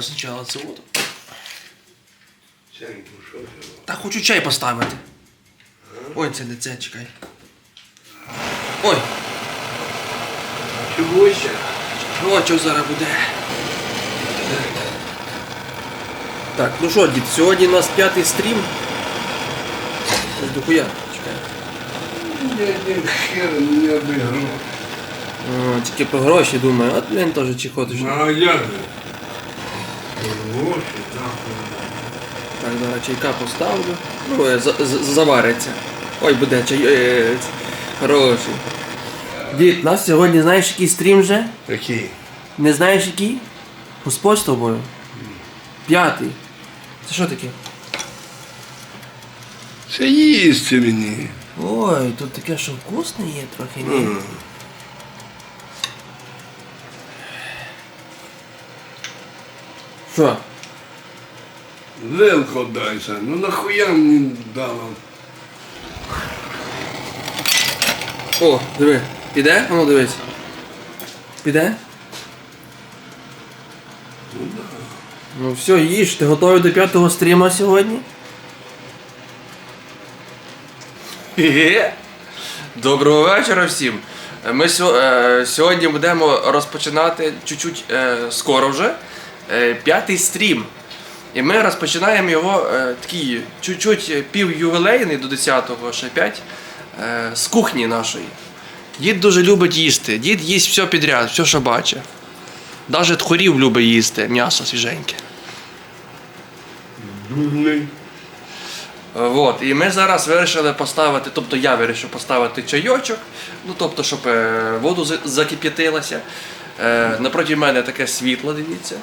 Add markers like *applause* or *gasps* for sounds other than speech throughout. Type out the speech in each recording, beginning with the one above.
треба спочатку це воду. Чай. Та хочу чай поставити. Ой, це не це, чекай. Ой, Чого ще? о, що зараз буде. Так, ну що, дід, сьогодні у нас п'ятий стрім. Щось дохуя, чекай. Я один хер не обіграв. Тільки про гроші думаю, от блін теж чехотиш. А я же. Так, зараз чайка поставлю. Ну, за- за- завариться. Ой, буде чай. е, Хороший. Дід, у нас сьогодні знаєш який стрім вже? Такі. Не знаєш який? Господь з тобою. П'ятий. Це що таке? Це їсти мені. Ой, тут таке, що вкусне є трохи, ні. М. Що? Вилку дайся. Ну нахуя мені дала? О, диви. Піде? Воно дивись. Піде? Ну все, їж, ти готовий до п'ятого стріма сьогодні? Хе-хе. Доброго вечора всім. Ми сьо- е, сьогодні будемо розпочинати чуть-чуть е, скоро вже п'ятий стрім. І ми розпочинаємо його е, такий чуть-чуть півювілейний до 10-го, ще 5, е, з кухні нашої. Дід дуже любить їсти. Дід їсть все підряд, все, що бачить. Навіть тхорів любить їсти, м'ясо свіженьке. Дурний. Е, І ми зараз вирішили поставити, тобто я вирішив поставити чайочок, ну тобто, щоб е, воду закип'ятилася. Е, напроти мене таке світло, дивіться.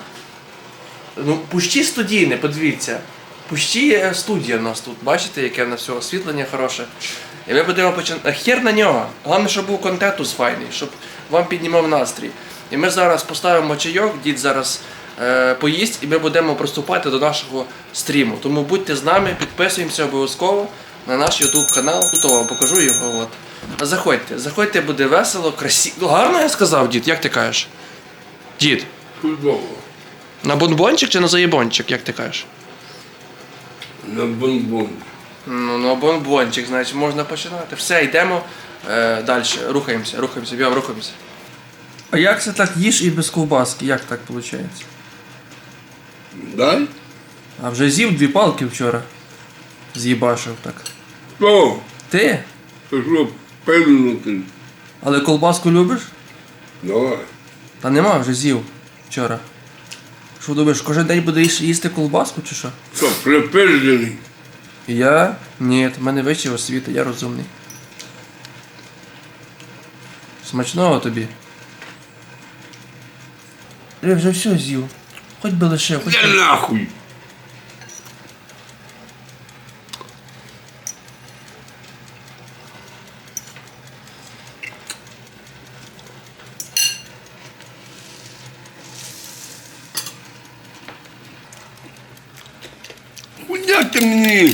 Ну, пущі студійне, подивіться. Пущі е, студія в нас тут. Бачите, яке в нас все освітлення хороше. І ми будемо починати. Хер на нього. Головне, щоб був контентус файний, щоб вам піднімав настрій. І ми зараз поставимо чайок, дід зараз е, поїсть, і ми будемо приступати до нашого стріму. Тому будьте з нами, підписуємося обов'язково на наш YouTube канал. Тут вам покажу його. От. Заходьте, заходьте, буде весело, красиво. Гарно я сказав, дід, як ти кажеш? Дід, Чудово. На бонбончик чи на заєбончик, як ти кажеш? На бомбон. Ну, на бонбончик, значить, можна починати. Все, йдемо е, далі. Рухаємося, рухаємося, бігом, рухаємося. А як це так їж і без ковбаски? Як так виходить? Дай? А вже з'їв дві палки вчора. З'їбашив так. Що? Ти? Ти що, пильнути? Але колбаску любиш? Давай. Та нема, вже з'їв вчора. Що думаєш, кожен день будеш їсти колбаску чи що? Що, припизджений? Я? Ні, в мене вища освіта, я розумний. Смачного тобі. Я вже все з'їв. Хоч би лишив, хоч би. нахуй? Хуя ти мені?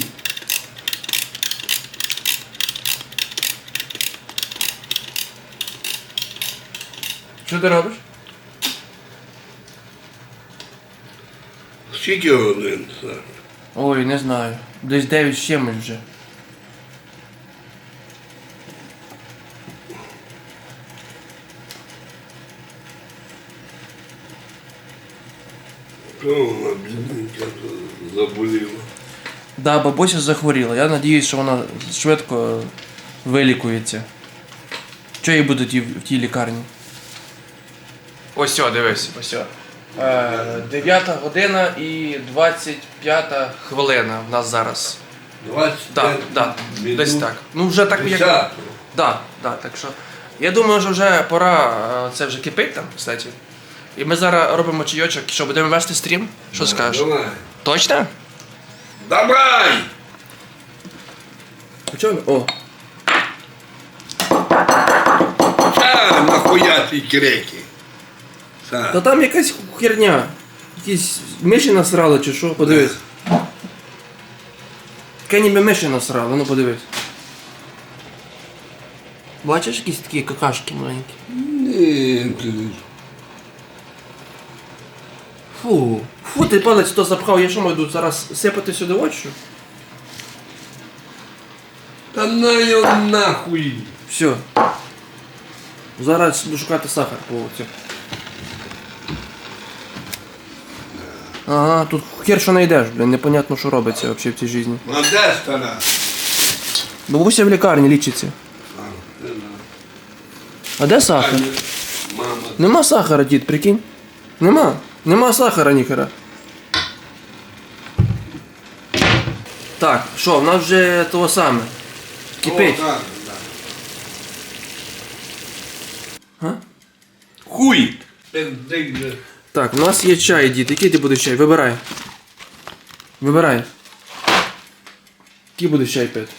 Що ти робиш? Скільки годин, Саш? Ой, не знаю. Десь 9 з чимось вже. Що вона, бідненька, заболіла? Да, бабуся захворіла. Я надіюсь, що вона швидко вилікується. Що їй буде ті- в тій лікарні? Ось о, дивись, ось. о. Е, 9 година і 25 хвилина в нас зараз. 20 Так, так, десь так. Ну вже так як. Десятого. Да, да, так що. Я думаю, що вже пора, е, це вже кипить там, кстати. І ми зараз робимо чайочок, що будемо вести стрім? Що скажеш? Давай. Точно? Давай! Чого? О, Та нахуя ці крики? Та. Та там якась херня. Якісь миші насрали чи що, подивись. Таке ніби миші насрали, ну подивись. Бачиш якісь такі какашки маленькі? Ні, ти- Фу. Фу, ти палець то запхав, я що маю зараз сипати сюди очі? Та на його нахуй. Все. Зараз буду шукати сахар по цьому. Ага, тут хер що знайдеш, блін, непонятно, що робиться взагалі в цій житті. А де стара? Бабуся в лікарні лічиться. А, де сахар? Мама. Нема сахара, дід, прикинь. Нема. Нема сахара, ніхера. Так, що, в нас вже того саме. Кипить. О, так, так. А? Хуй! Пиздик же. Так, у нас є чай, дід. Який ти будеш чай? Вибирай. Вибирай. Який будеш чай пити?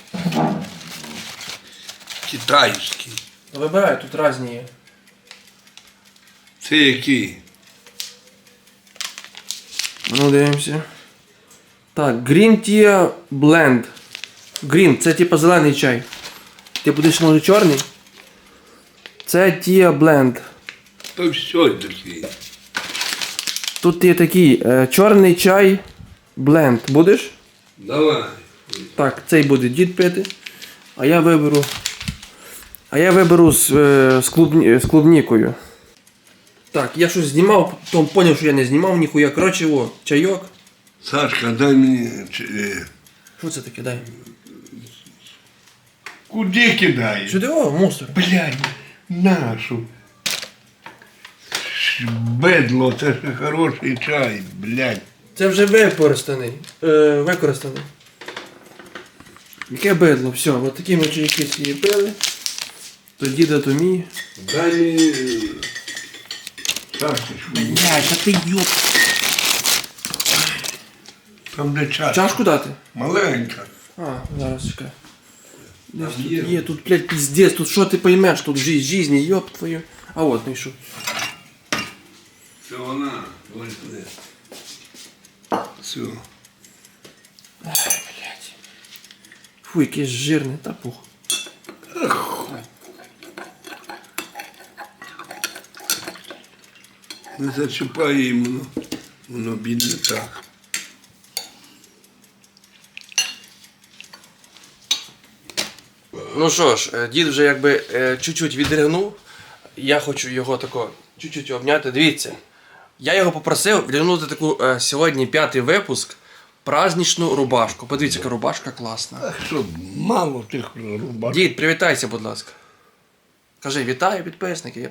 Китайський. Вибирай, тут різні є. Це який? Ну, дивимося. Так, Green Tea Blend. Green, це типа зелений чай. Ти будеш може чорний? Це Tea Blend. То все такий. Тут є такий е, чорний чай бленд. Будеш? Давай. Так, цей буде дід пити. А я виберу. А я виберу з, е, з, клубні, з клубнікою. Так, я щось знімав, потім зрозумів, що я не знімав ніхуя. Коротше, о, чайок. Сашка, дай мені. е, Що це таке? Дай. Куди кидаєш? Сюди, о, мусор. Блядь, нашу. Бедло, це ж хороший чай, блядь. Це вже використаний. Е, використаний. Яке бидло, все, от такі ми чайки всі пили. То діда, то мій. Дай мені. Блядь, а ти йоп. там де чаш. Чашку дати? Маленька. А, зараз чекай. Десь тут є. тут, блядь, піздець, тут що ти поймеш, тут жизнь, жизнь, йоп твою. А от знайшов. Це вона. Возьми. Все. Блядь. Фу, якийсь жирний, та пух. Не зачіпай іменно. Воно бідне так. Ну що ж, е, дід вже якби е, чуть-чуть відригнув. Я хочу його тако чуть-чуть обняти. Дивіться. Я його попросив вдягнути таку е, сьогодні п'ятий випуск. Праздничну рубашку. Подивіться, яка рубашка класна. Що, мало тих рубак. Дід, привітайся, будь ласка. Кажи, вітаю підписників.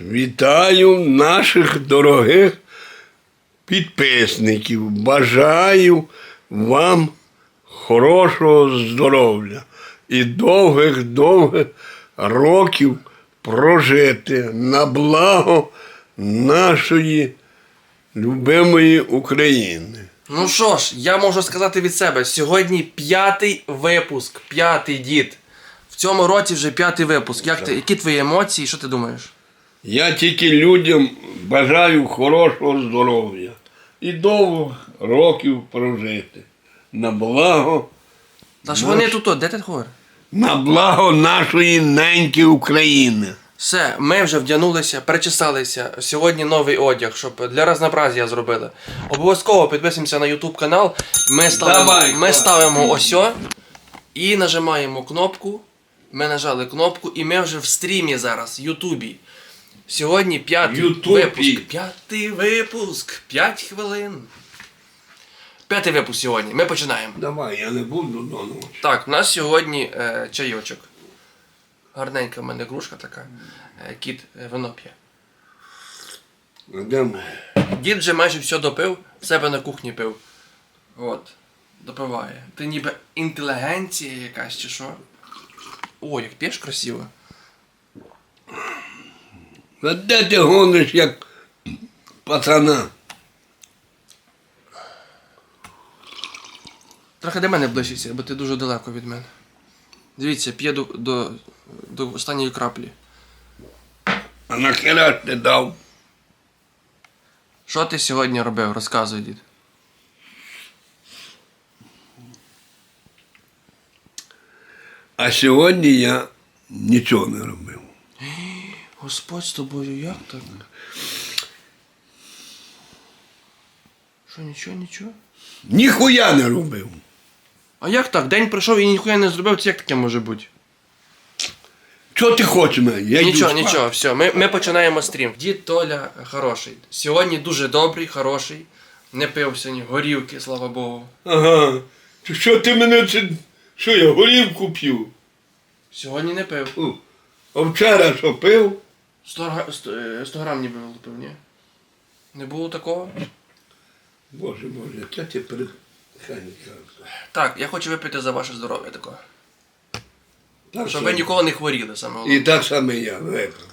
Вітаю наших дорогих підписників. Бажаю вам хорошого здоров'я і довгих-довгих років прожити на благо нашої любимої України. Ну що ж, я можу сказати від себе, сьогодні п'ятий випуск, п'ятий дід. В цьому році вже п'ятий випуск. Як ти, які твої емоції, що ти думаєш? Я тільки людям бажаю хорошого здоров'я і довгих років прожити. На благо, Та ж вони тут, от, де ти говориш? на благо нашої неньки України. Все, ми вже вдягнулися, перечесалися. Сьогодні новий одяг, щоб для разнообразія зробили. Обов'язково підписуємося на YouTube канал. Ми ставимо, Давай, ми ставимо ось і нажимаємо кнопку. Ми нажали кнопку, і ми вже в стрімі зараз, в Ютубі. Сьогодні п'ятий Ютубі. випуск. П'ятий випуск. П'ять хвилин. П'ятий випуск сьогодні. Ми починаємо. Давай, я не буду до ночі. Так, у нас сьогодні е, чайочок. Гарненька в мене кружка така. Е, кіт е, вино п'є. Йдемо. Дід вже майже все допив, в себе на кухні пив. От. Допиває. Ти ніби інтелігенція якась чи що? О, як п'єш красиво. А де ти гониш як пацана? Трохи до мене ближчеться, бо ти дуже далеко від мене. Дивіться, п'є до, до, до останньої краплі. А ж ти дав? Що ти сьогодні робив? Розказуй, дід. А сьогодні я нічого не робив. *gasps* Господь з тобою, як так? Що, нічого, нічого? Ніхуя не робив. А як так? День пройшов і ніхуя не зробив, це як таке може бути? Що ти хочеш мене? Я йду Нічого, спати. нічого, все, ми, ми починаємо стрім. Дід Толя хороший. Сьогодні дуже добрий, хороший. Не пив сьогодні горівки, слава Богу. Ага. То що ти мене це. Що я горівку п'ю? Сьогодні не пив. Фу. А вчора що пив? 100, га- 100, е, 100 грам ніби вилупив, ні? Не було такого? Боже, Боже, яке ти при... Так, я хочу випити за ваше здоров'я такого. Так Щоб само. ви ніколи не хворіли саме головне. І так само я випив.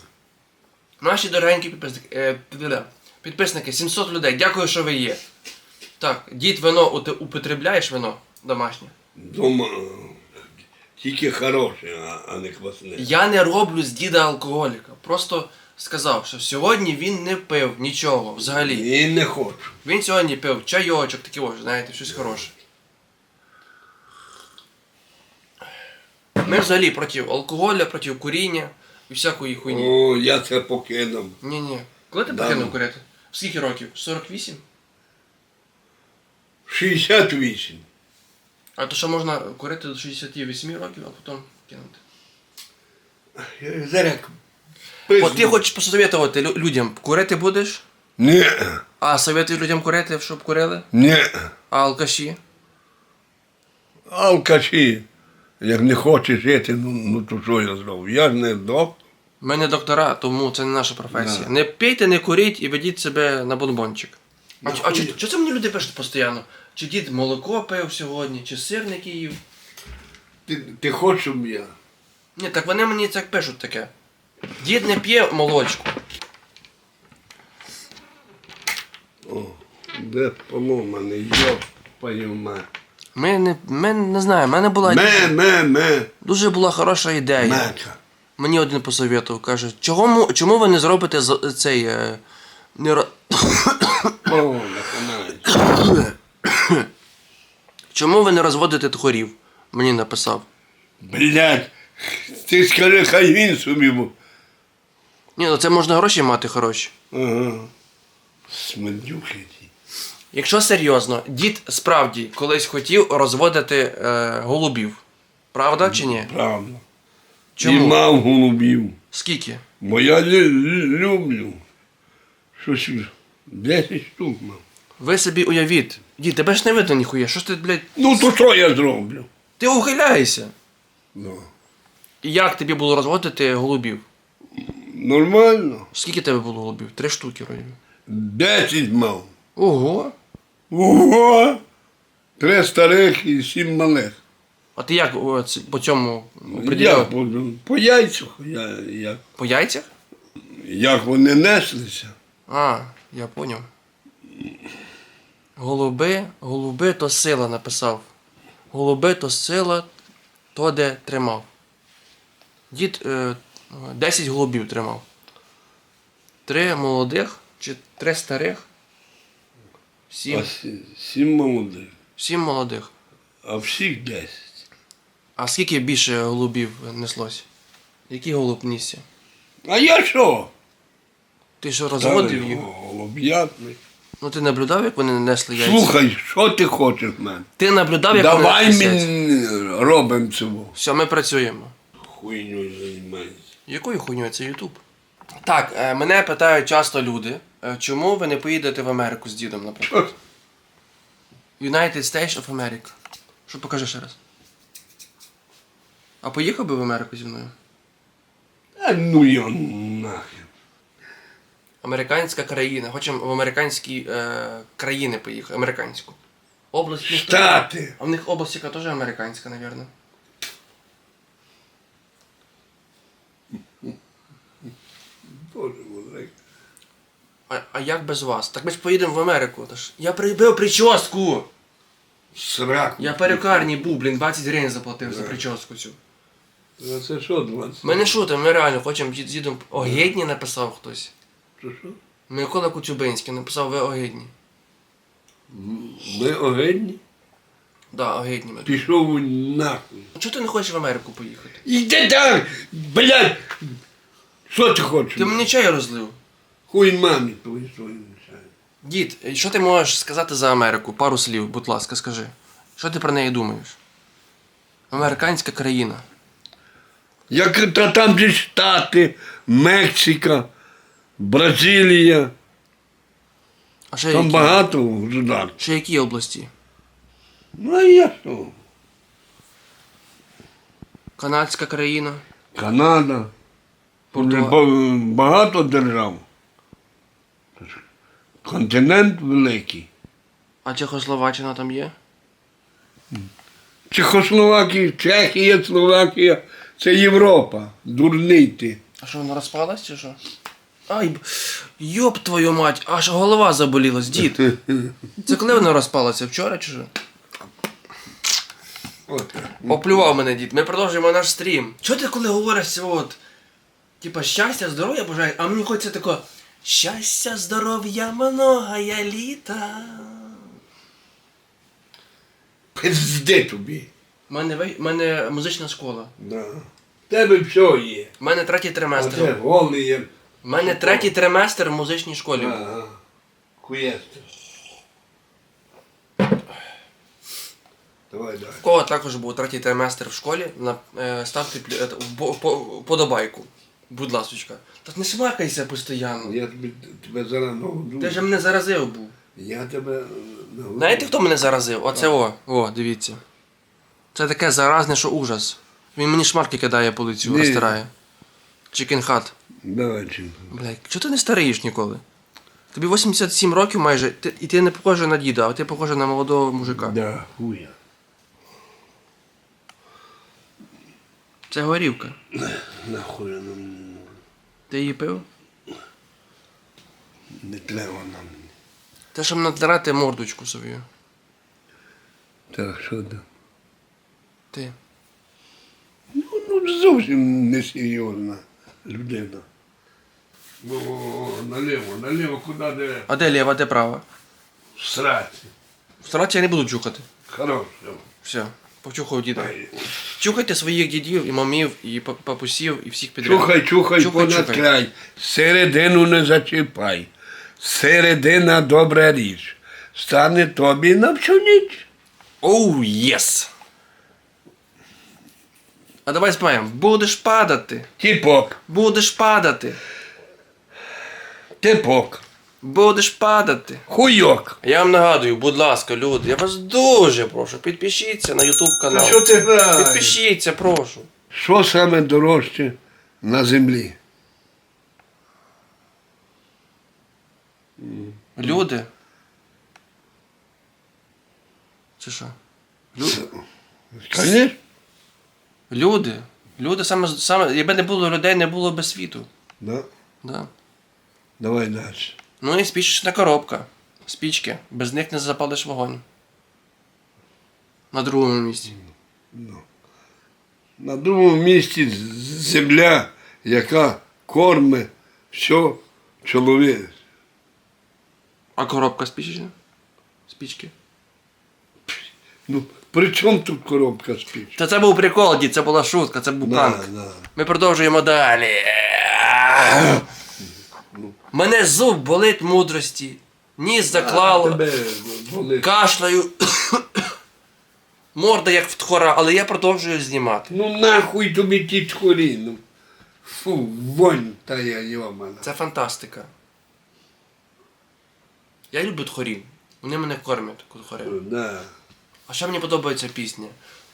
Наші дорогенькі підписники, е, підля- підписники, 700 людей, дякую, що ви є. Так, дід вино ут- употребляєш вино домашнє? Дома тільки хороше, а, а не квасне. Я не роблю з діда алкоголіка. Просто сказав, що сьогодні він не пив нічого взагалі. І не хочу. Він сьогодні пив чайочок, такі ось, знаєте, щось хороше. Ми взагалі проти алкоголя, проти куріння і всякої хуйні. О, я це покинув. Ні, ні. Коли ти Да. покинув курити? Скільки років? 48? 68. А то що можна курити до 68 років, а потім кинути. Зараз От ти хочеш посоветувати лю- людям, курити будеш? Ні, А советуєш людям курити, щоб курили? ні. А алкаші? Алкаші. Як не хочеш жити, ну, ну то що я зроблю? Я ж не доктор. Ми не доктора, тому це не наша професія. Не пийте, не куріть і ведіть себе на бонбончик. А, ч- а чи це мені люди пишуть постійно? Чи дід молоко пив сьогодні, чи сирники їв? Ти, ти хочеш, щоб я? Ні, так вони мені так пишуть таке. Дід не п'є молочку. О, де поломаний, йоп, твою. Ми не, ми не знаю, в мене була Ме, ме, ме, дуже була хороша ідея. мека. Мені один посоветував, каже, чого, му- чому ви не зробите з- цей. Е, не, ро- О, наконець. чому ви не розводите тхорів? Мені написав. Блядь, ти скажи, хай він собі. бу- Ні, ну це можна гроші мати хороші. Ага. Смердюхи ті. Якщо серйозно, дід справді колись хотів розводити е, голубів. Правда чи ні? Правда. І Чому? мав голубів. Скільки? Бо я лю- лю- люблю. Щось 10 штук мав. Ви собі уявіть. Дід, тебе ж не видно ніхуя. Що ж ти, блядь, Ну то що я зроблю? ти ухиляєшся. Ну. І як тобі було розводити голубів? Нормально. Скільки тебе було голубів? Три штуки вроді. 10 мав. Ого. Ого! Три старих і сім малих. А ти як о, ц- по цьому Я определяв? по, по яйцях, я, я, По яйцях? як вони неслися. А, я поняв. Голуби, голуби то сила написав. Голуби то сила, то де тримав. Дід е, 10 голубів тримав. Три молодих чи три старих. Сім. сі- сім молодих, Сім молодих. а всіх 10. А скільки більше голубів неслось? Який голуб нісся? А я що? Ти що розводив їх? Голуб'ятник. Ну ти наблюдав, як вони несли яйця? Слухай, що ти хочеш в мене? Ти наблюдав, як Давай вони несли яйця? мені робимо цього. Все, ми працюємо. Хуйню займається. Якою хуйньою це Ютуб? Так, е, мене питають часто люди, е, чому ви не поїдете в Америку з дідом, наприклад? United States of America. Що покажи ще раз. А поїхав би в Америку зі мною? А ну я нахер. Американська країна. Хочемо в американські е, країни поїхати. Американську. Область. Штати. А в них область яка теж американська, напевно. Боже великий. А, а як без вас? Так ми ж поїдемо в Америку. Та ж я прибив прическу! Сраку. Я перукарні був, блін, 20 гривень заплатив за прическу цю. А це що 20? Ми не шутимо, ми реально хочемо з дідом. Огидні написав хтось. Що, що? Микола Куцюбинський написав ви огидні. Ми огидні? Да, огидні ми. Пішов нахуй. Чого ти не хочеш в Америку поїхати? Іди так, блядь! Що ти хочеш? Ти мені чай розлив. Хуй мамі твої. Дід, що ти можеш сказати за Америку? Пару слів, будь ласка, скажи. Що ти про неї думаєш? Американська країна. Як та там же Штати, Мексика, Бразилія. А ще Там які? багато государств. Ще які області? Ну а я що? Канадська країна. Канада. Португа- Багато держав. Континент великий. А Чехословаччина там є? Чехословакія, Чехія, Словакія це Європа. Дурний ти. А що, вона розпалась чи що? Ай, б- йоп твою мать, аж голова заболілась, дід. *laughs* Це коли вона розпалася? Вчора чи що? От. Оплював мене дід. Ми продовжуємо наш стрім. Чого ти коли говориш от? Типа щастя, здоров'я бажаю, а мені хочеться тако. Щастя, здоров'я, многая літа. Пизди тобі. У мене, вей- мене музична школа. Да. В Тебе все є. У мене третій А це триместр. голий є. У мене третій триместр в музичній школі. Ага. Хуєсти. Давай далі. В кого також був третій триместр в школі, на, е, ставте плю- е, в- по- подобайку. Будь ласочка. Та не смакайся постійно. Я тобі, тебе зараз. Ти ж мене заразив був. Я тебе. Знаєте, хто мене заразив? Оце о, о, дивіться. Це таке заразне, що ужас. Він мені шмарки кидає по лицю, Ні. розтирає. Чикен хат. Давай, чим. Блядь, чого ти не старієш ніколи? Тобі 87 років майже, ти, і ти не похожий на діда, а ти похожий на молодого мужика. Да, хуя. Це горівка. Нахуй нам Ти її пив? не треба нам. Те, щоб натирати мордочку свою. Так, що там? Ти. Ну, ну зовсім несерйозна людина. О, наліво, наліво, куди де? А де ліва, де права? Срати. В сраці я не буду чухати. Хорошо. Все, почухав діда. Чухайте своїх дідів і мамів, і па- папусів, і всіх підряд. Чухай, чухай, Чухай, понад чухай. край. Середину не зачіпай. Середина добра річ. Стане тобі на всю ніч. Оу, єс! А давай спаємо. Будеш падати. Тіпок, Будеш падати. типок, Будеш падати. хуйок. Я вам нагадую, будь ласка, люди, я вас дуже прошу, підпишіться на YouTube канал. що ти граєш? Підпишіться, прошу. Що саме дорожче на землі? Люди. Це що? Люди? Конечно. Люди. Люди саме, саме, якби не було людей, не було би світу. Да. Да. Давай далі. Ну і спічечна коробка. Спічки. Без них не запалиш вогонь. На другому місці. На другому місці земля, яка корме все чоловік. А коробка спічечна? Спічки. Ну, при чому тут коробка спіч? Та це був прикол, дід, це була шутка, це був пранк. да. Ми продовжуємо далі. Мене зуб болить мудрості. Ніс заклало. Кашляю. Морда як в тхора, але я продовжую знімати. Ну нахуй тобі ті тхорі, ну. Фу, вонь та я йомана. Це фантастика. Я люблю тхорів. Вони мене кормять, тхори. Да. А ще мені подобається пісня.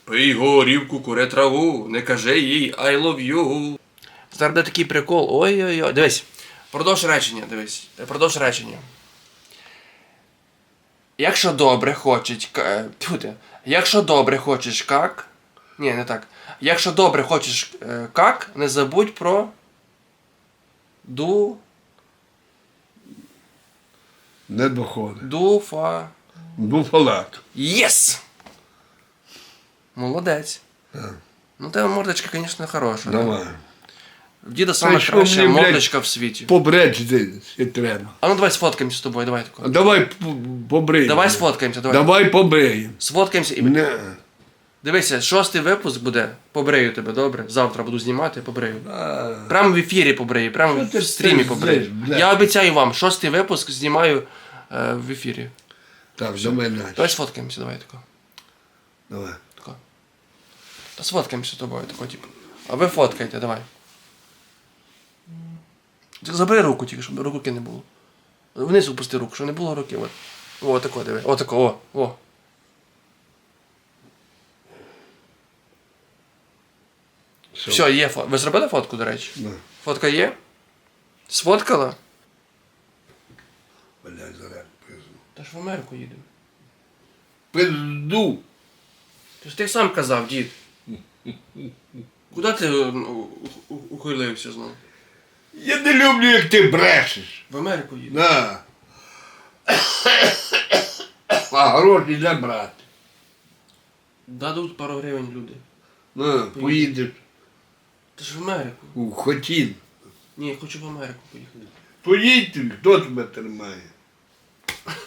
Пий горівку, куре траву, не кажи їй I love you. Зараз буде такий прикол. Ой-ой-ой. Дивись. Продовж речення, дивись. Продовж речення. Якщо добре хочеш. е. Якщо добре хочеш как. Ні, не так. Якщо добре хочеш е, как, не забудь про. Ду. Не доходить. Дуфа. Буфалак. Єс! Молодець. Ну, тебе мордочка, звісно, хороша. Давай. В діда саме що краща мені, блядь, мордочка в світі. Побреч десь і треба. А ну давай сфоткаємося з тобою, давай тако. Давай п- побриємо. Давай сфоткаємося, давай. Давай побриємо. Сфоткаємося і. Не. Дивися, шостий випуск буде. Побрию тебе, добре? Завтра буду знімати, побрию. Прямо в ефірі побрию, прямо ти в стрімі пиздиш, побрию. бля? Я обіцяю вам, шостий випуск знімаю е, в ефірі. Так, до мене. Давай сфоткаємося, давай тако. Давай. тако. Та сфоткаємося з тобою, тако, типу. А ви фоткайте, давай. Забери руку тільки, щоб руки не було. Вниз опусти руку, щоб не було руки. От. О, тако, диви. О, тако, о, о. Все. Все, є фото. Ви зробили фотку, до речі? Да. Фотка є? Сфоткала? Блядь, зараз пизду. Та ж в Америку їдемо. Пизду. Ти ж ти сам казав, дід. *laughs* Куди ти е, у- у- ухилився знову? Я не люблю, як ти брешеш. В Америку їдемо. На. А гроші де брати? Дадуть пару гривень люди. На, поїдеш Ти ж в Америку. у хотін. Ні, я хочу в Америку поїхати. Поїдь, ти, хто тебе тримає? *laughs*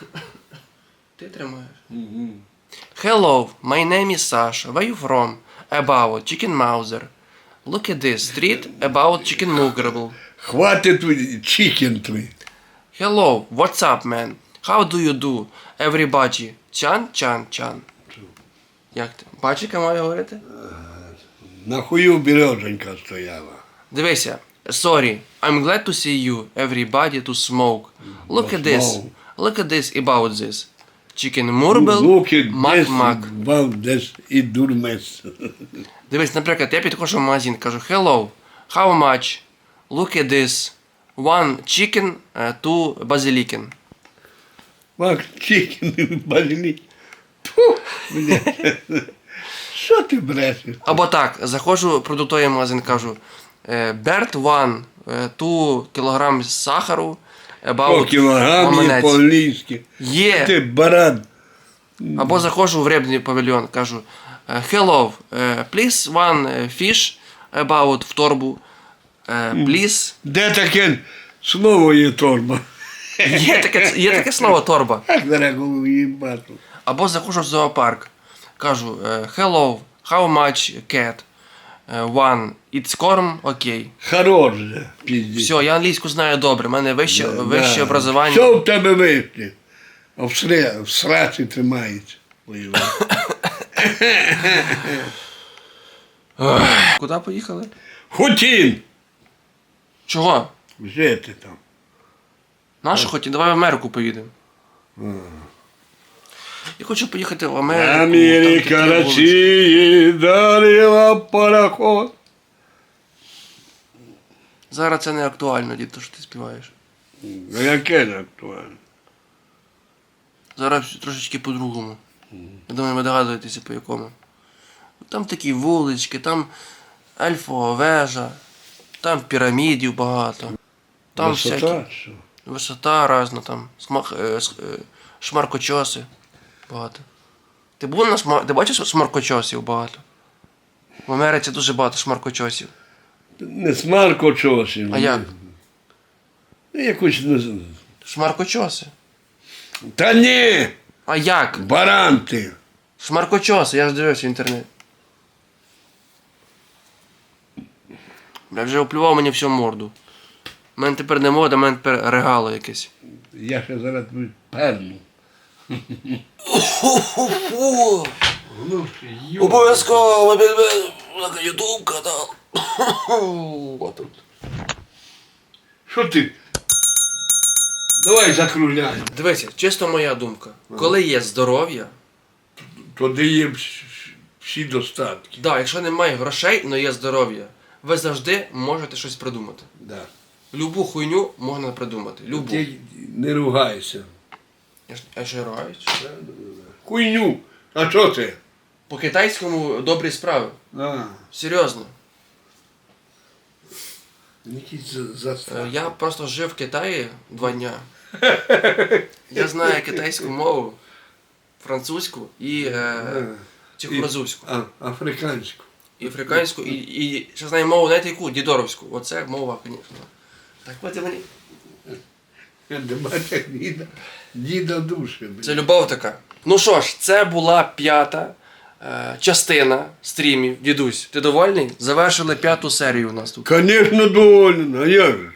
Ти тримаєш. Угу. Hello, my name is Sasha. Where you from? About chicken Mauser. Look at this street about chicken Mugrable. Твій чікен твій. Hello, what's up, man? How do you do? Everybody. Чан, чан, чан. Як ти? Бачиш, як маю говорити? Нахую береженька стояла. Дивися. Sorry, I'm glad to see you. Everybody to smoke. Look at this. Look at this about this. Chicken Murble, Луки Мак Мак. вам десь і дурмес. Дивись, наприклад, я підходжу в магазин, кажу Hello, how much? Look at this. One chicken, uh, two basilican. Чікен базилік. Тьфу, блядь. Що ти брешеш? Або так, заходжу в продуктовий магазин, кажу е, Bert one, е, two кілограм сахару, По about кілограмі по-англійськи. Є. Ти баран. Або заходжу в рибний павільйон, кажу е, Hello, е, please one е, fish about в торбу. Е, Де таке слово є торба? Є таке, є таке слово торба. *laughs* Як дорого їбату. Або заходжу в зоопарк. Кажу е, Hello, how much cat? Е, One. It's corn, окей. Хорош же. Все, я англійську знаю добре, в мене вище, вище Да. образування. Що в тебе вище? А в, сраці тримається. *coughs* Куди поїхали? Хотін Чого? жити там. Нашу хоті, давай в Америку поїдемо. Я хочу поїхати в Америку. там Америка вулиці. Росії дарила пароход. Зараз це не актуально, дід, то що ти співаєш. Ну яке не актуально? Зараз трошечки по-другому. Я думаю, ви догадуєтеся по якому. Там такі вулички, там ельфова вежа, там пірамідів багато. Там всякі. Висота, що? Висота різна, там смах, е, е, шмаркочоси багато. Ти був на шмар... Ти бачиш шмаркочосів багато? В Америці дуже багато шмаркочосів. Не смаркочосів. А як? Ну, Якусь не знаю. Шмаркочоси. Та ні! А як? Баран ти! Шмаркочоси, я ж дивився в інтернет. Я вже оплював мені всю морду. У мене тепер не мода, у мене тепер регало якесь. Я ще зараз тобі перну. Обов'язково на ютуб канал. Отут. Що ти? Давай закругляємо. Дивися, чисто моя думка. Коли є здоров'я, Туди є вс- всі достатки. да, якщо немає грошей, але є здоров'я, ви завжди можете щось придумати. Да. Любу хуйню можна придумати. Любу. Ти не ругайся. Я ж я ж граю. Хуйню. А що це? По китайському добрі справи. А, Серйозно. якісь Е, заставки. Я просто жив в Китаї два дня. *laughs* Я знаю китайську мову, французьку і е, чехорозовську. А, африканську. І африканську, і, і ще знаю мову, знаєте яку? Дідоровську. Оце мова, звісно. Так от мені. Діда, діда душі. Це любов така. Ну що ж, це була п'ята е, частина стрімів. Дідусь, ти довольний? Завершили п'яту серію у нас тут. Звісно, доволен, а як же?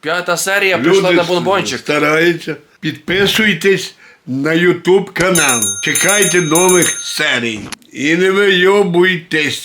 П'ята серія прийшла на бонбончик. стараються. Підписуйтесь на YouTube канал. Чекайте нових серій. І не вийобуйтесь.